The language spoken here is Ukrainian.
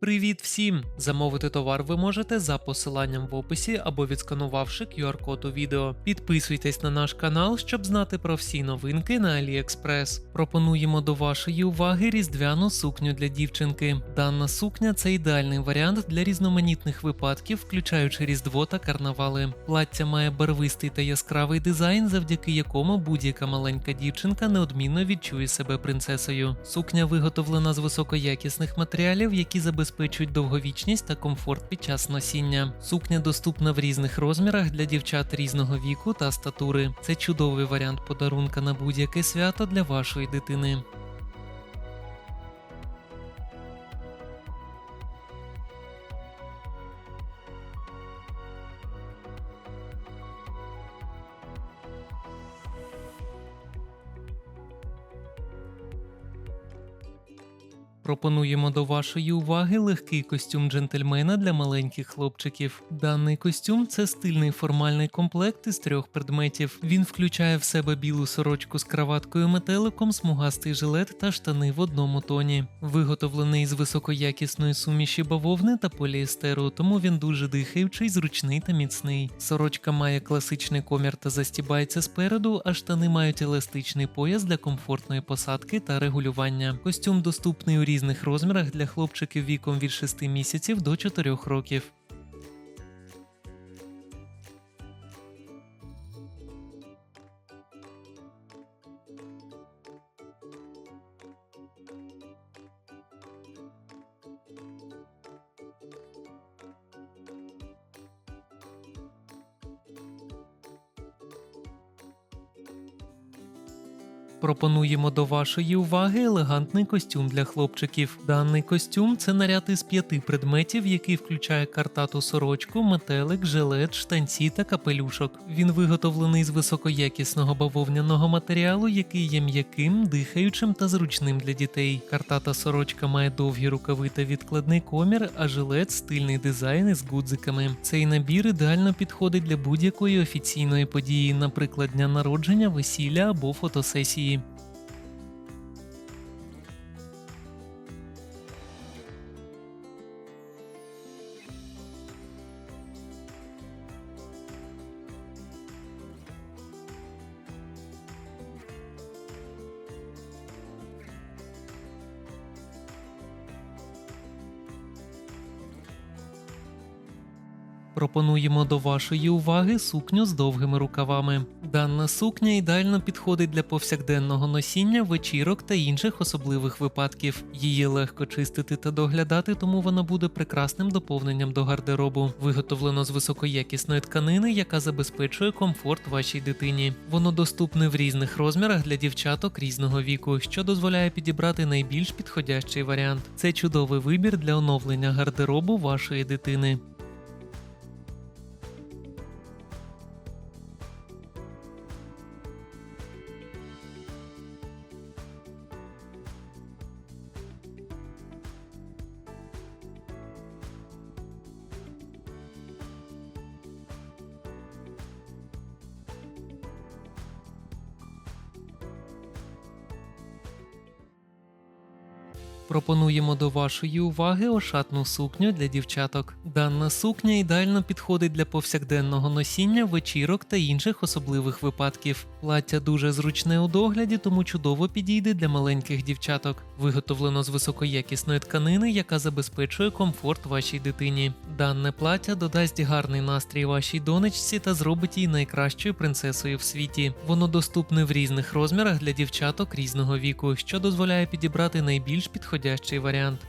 Привіт всім! Замовити товар ви можете за посиланням в описі або відсканувавши QR-код у відео. Підписуйтесь на наш канал, щоб знати про всі новинки на AliExpress. Пропонуємо до вашої уваги різдвяну сукню для дівчинки. Дана сукня це ідеальний варіант для різноманітних випадків, включаючи різдво та карнавали. Плаття має барвистий та яскравий дизайн, завдяки якому будь-яка маленька дівчинка неодмінно відчує себе принцесою. Сукня виготовлена з високоякісних матеріалів, які забезпечують довговічність та комфорт під час носіння. Сукня доступна в різних розмірах для дівчат різного віку та статури. Це чудовий варіант подарунка на будь-яке свято для вашої дитини. Пропонуємо до вашої уваги легкий костюм джентльмена для маленьких хлопчиків. Даний костюм це стильний формальний комплект із трьох предметів. Він включає в себе білу сорочку з краваткою метеликом, смугастий жилет та штани в одному тоні. Виготовлений з високоякісної суміші бавовни та поліестеру, тому він дуже дихаючий, зручний та міцний. Сорочка має класичний комір та застібається спереду, а штани мають еластичний пояс для комфортної посадки та регулювання. Костюм доступний у різних розмірах для хлопчиків віком від 6 місяців до 4 років. Пропонуємо до вашої уваги елегантний костюм для хлопчиків. Даний костюм це наряд із п'яти предметів, який включає картату сорочку, метелик, жилет, штанці та капелюшок. Він виготовлений з високоякісного бавовняного матеріалу, який є м'яким, дихаючим та зручним для дітей. Картата сорочка має довгі рукави та відкладний комір, а жилет стильний дизайн із гудзиками. Цей набір ідеально підходить для будь-якої офіційної події, наприклад, дня народження, весілля або фотосесії. Пропонуємо до вашої уваги сукню з довгими рукавами. Дана сукня ідеально підходить для повсякденного носіння, вечірок та інших особливих випадків. Її легко чистити та доглядати, тому вона буде прекрасним доповненням до гардеробу. Виготовлено з високоякісної тканини, яка забезпечує комфорт вашій дитині. Воно доступне в різних розмірах для дівчаток різного віку, що дозволяє підібрати найбільш підходящий варіант. Це чудовий вибір для оновлення гардеробу вашої дитини. Пропонуємо до вашої уваги ошатну сукню для дівчаток. Дана сукня ідеально підходить для повсякденного носіння, вечірок та інших особливих випадків. Плаття дуже зручне у догляді, тому чудово підійде для маленьких дівчаток. Виготовлено з високоякісної тканини, яка забезпечує комфорт вашій дитині. Дане плаття додасть гарний настрій вашій донечці та зробить її найкращою принцесою в світі. Воно доступне в різних розмірах для дівчаток різного віку, що дозволяє підібрати найбільш підходящий варіант.